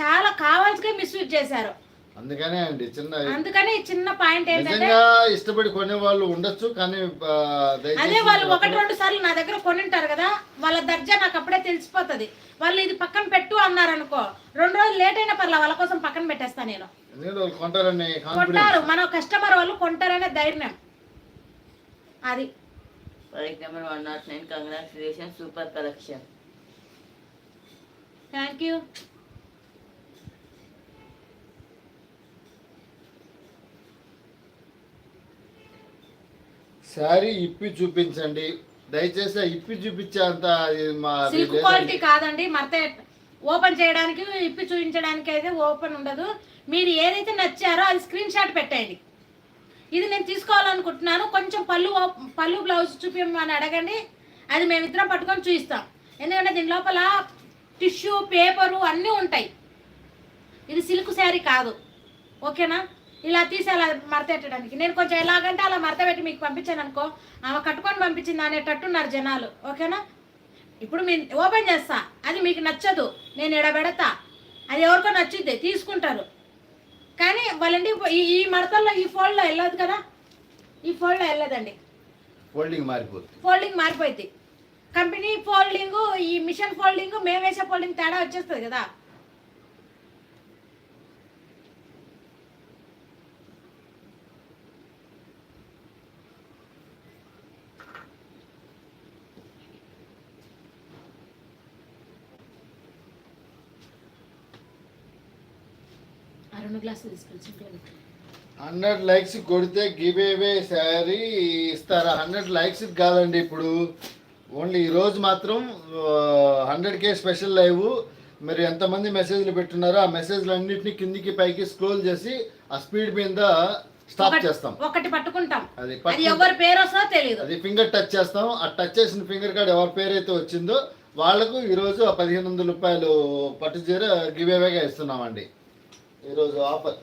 చాలా కావాల్సిగా మిస్యూజ్ చేశారు. అందుకనే అండి చిన్న అందుకని చిన్న పాయింట్ ఏంటంటే ఇష్టపడి కొనే వాళ్ళు ఉండొచ్చు కానీ అదే వాళ్ళు ఒకటి రెండు సార్లు నా దగ్గర కొనింటారు కదా వాళ్ళ దర్జా నాకు అప్పుడే తెలిసిపోతుంది. వాళ్ళు ఇది పక్కన పెట్టు అన్నారు అనుకో రెండు రోజులు లేట్ అయినా పర్లేదు వాళ్ళ కోసం పక్కన పెట్టేస్తాను నేను. కొంటారు మన కస్టమర్ వాళ్ళు కొంటారనే ధైర్యం. అది. Number 109, congratulations, super collection. Thank you sari ఇప్పి చూపించండి. దయచేసి ఇప్పి చూపించే అంత అది మా అది సిల్క్. క్వాలిటీ కాదండి. మరత ఓపెన్ చేయడానికి ఇప్పి చూపించడానికి అయితే ఓపెన్ ఉండదు. మీరు ఏదైతే నచ్చారో అది స్క్రీన్ షాట్ పెట్టండి. ఇది నేను తీసుకోవాలనుకుంటున్నాను. కొంచెం పళ్ళు పళ్ళు బ్లౌజ్ చూపించమని అడగండి. అది మేమిద్దరం పట్టుకొని చూపిస్తాం ఎందుకంటే దీని లోపల టిష్యూ పేపరు అన్నీ ఉంటాయి. ఇది సిల్క్ శారీ కాదు. ఓకేనా? ఇలా తీసి అలా మడతెట్టడానికి నేను కొంచెం ఎలాగంటే అలా మడత పెట్టి మీకు పంపించాను అనుకో ఆమె కట్టుకొని పంపించింది అనేటట్టున్నారు జనాలు. ఓకేనా? ఇప్పుడు మీ ఓపెన్ చేస్తా. అది మీకు నచ్చదు. నేను ఎడబెడతా. అది ఎవరికో నచ్చుద్ది. తీసుకుంటారు. కానీ వాళ్ళండి ఈ ఈ మడతల్లో ఈ ఫోల్డ్లో వెళ్ళదు కదా? ఈ ఫోల్డ్లో వెళ్ళదండి. ఫోల్డింగ్ మారిపోతుంది ఫోల్డింగ్ మారిపోయింది కంపెనీ ఫోల్డింగ్ ఈ మిషన్ ఫోల్డింగ్ మేము వేసే ఫోల్డింగ్ తేడా వచ్చేస్తుంది కదా? రెండు గ్లాసులు హండ్రెడ్ లైక్స్ కొడితే గివ్ అవే శారీ ఇస్తారా? హండ్రెడ్ లైక్స్ కాదండి ఇప్పుడు. ఓన్లీ ఈ రోజు మాత్రం హండ్రెడ్ కే స్పెషల్ లైవ్. మీరు ఎంతమంది మెసేజ్లు పెట్టున్నారో ఆ మెసేజ్లు అన్నింటినీ కిందికి పైకి స్క్రోల్ చేసి ఆ స్పీడ్ మీద స్టాప్ చేస్తాం. ఒకటి పట్టుకుంటాం. అది ఎవరి పేరు వస్తుందో తెలియదు అది ఫింగర్ టచ్ చేస్తాం. ఆ టచ్ చేసిన ఫింగర్ కార్డ్ ఎవరి పేరైతే వచ్చిందో వాళ్ళకు ఈరోజు ఆ పదిహేను వందల రూపాయలు పట్టు చీర గివ్ అవేగా ఇస్తున్నామండి. ఈరోజు ఆఫర్.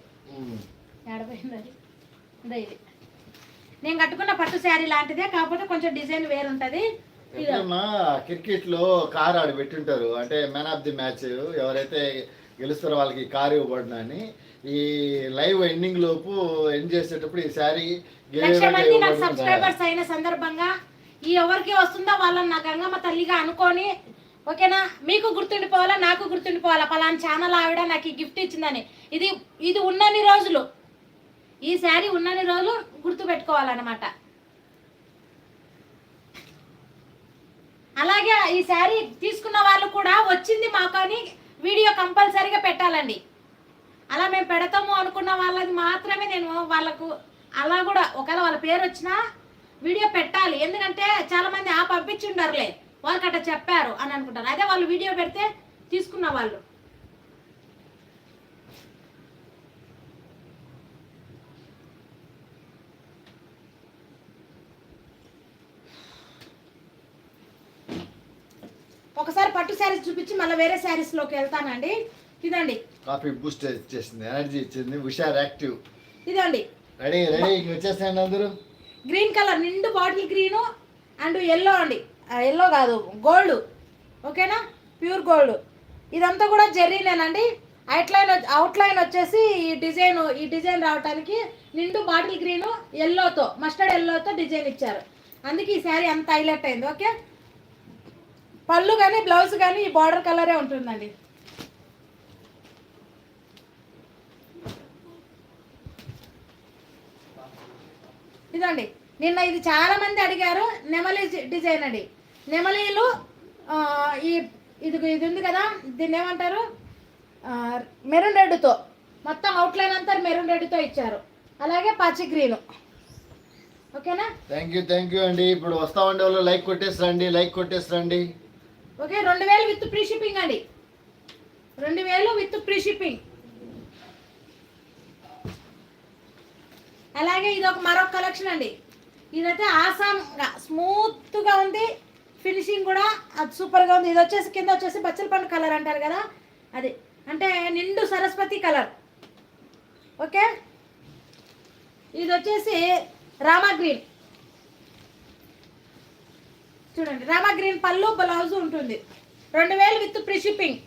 నేను కట్టుకున్న పట్టు శారీ లాంటిదే కాకపోతే కొంచెం డిజైన్ వేరుంటది. క్రికెట్లో కార్ ఆడి పెట్టింటారు. అంటే మ్యాన్ ఆఫ్ ది మ్యాచ్ ఎవరైతే గెలుస్తారో వాళ్ళకి కార్ ఇవ్వబడిన అని ఈ లైవ్ ఎండింగ్ లోపు ఎండ్ చేసేటప్పుడు ఈ శారీ సబ్స్క్రైబర్స్ అయిన సందర్భంగా ఈ ఎవరికి వస్తుందో వాళ్ళని నా గంగమ్మ తల్లిగా అనుకొని ఓకేనా? మీకు గుర్తుండిపోవాలా? నాకు గుర్తుండిపోవాలా? పలానా ఛానల్ ఆవిడ నాకు ఈ గిఫ్ట్ ఇచ్చిందని. ఇది ఇది ఉన్నన్ని రోజులు. ఈ శారీ ఉన్నన్ని రోజులు గుర్తు పెట్టుకోవాలన్నమాట అలాగే ఈ శారీ తీసుకున్న వాళ్ళు కూడా వచ్చింది మాకు అని వీడియో కంపల్సరీగా పెట్టాలండి. అలా మేము పెడతాము అనుకున్న వాళ్ళది మాత్రమే నేను వాళ్ళకు అలా కూడా ఒకవేళ వాళ్ళ పేరు వచ్చినా వీడియో పెట్టాలి. ఎందుకంటే చాలామంది ఆ ఆ పంపించుండరులే వాళ్ళకి అట్లా చెప్పారు అని అనుకుంటారు. అదే వాళ్ళు వీడియో పెడితే తీసుకున్న వాళ్ళు. ఒకసారి పట్టు శారీస్ చూపించి మళ్ళీ వేరే శారీస్లోకి వెళ్తానండి. ఇదండి. కాఫీ బూస్ట్ ఇచ్చేసింది ఎనర్జీ ఇచ్చింది హుషార్ యాక్టివ్. ఇదండి. రెడీ రెడీ ఇంక వచ్చేస్తాయండి అందరూ? గ్రీన్ కలర్ నిండు బాటిల్ గ్రీను అండ్ ఎల్లో అండి. ఎల్లో కాదు గోల్డ్ ఓకేనా ప్యూర్ గోల్డ్ ఇదంతా కూడా జర్రీనేనండి అవుట్లైన్ అవుట్లైన్ వచ్చేసి ఈ డిజైన్ ఈ డిజైన్ రావడానికి నిండు బాటిల్ గ్రీను ఎల్లోతో మస్టర్డ్ ఎల్లోతో డిజైన్ ఇచ్చారు. అందుకే ఈ శారీ అంత హైలైట్ అయింది ఓకే పళ్ళు కానీ బ్లౌజ్ కానీ ఈ బార్డర్ కలరే ఉంటుందండి. ఇదండి. నిన్న ఇది చాలా మంది అడిగారు నెమలి డిజైన్ అండి. నెమలీలు ఈ ఇది ఇది ఉంది కదా దీన్ని ఏమంటారు? మెరూన్ రెడ్తో మొత్తం అవుట్లైన్ అంతా మెరూన్ రెడ్తో ఇచ్చారు. అలాగే పచ్చి గ్రీను. ఓకేనా? థ్యాంక్ యూ థ్యాంక్ యూ అండి. ఇప్పుడు వస్తామండి వాళ్ళు లైక్ కొట్టేసి రండి లైక్ కొట్టేసి రండి ఓకే రెండు వేలు విత్ ఫ్రీ షిప్పింగ్ అండి. రెండు వేలు విత్ ఫ్రీ షిప్పింగ్. అలాగే ఇది ఒక మరొక కలెక్షన్ అండి. ఇదైతే ఆసాంగా స్మూత్గా ఉంది. ఫినిషింగ్ కూడా అది సూపర్గా ఉంది. ఇది వచ్చేసి కింద వచ్చేసి బచ్చల పండు కలర్ అంటారు కదా? అది. అంటే నిండు సరస్వతి కలర్ ఓకే? ఇది వచ్చేసి రామా గ్రీన్. చూడండి రామా గ్రీన్ పళ్ళు బ్లౌజ్ ఉంటుంది. రెండు వేలు విత్ ప్రిషిప్పింగ్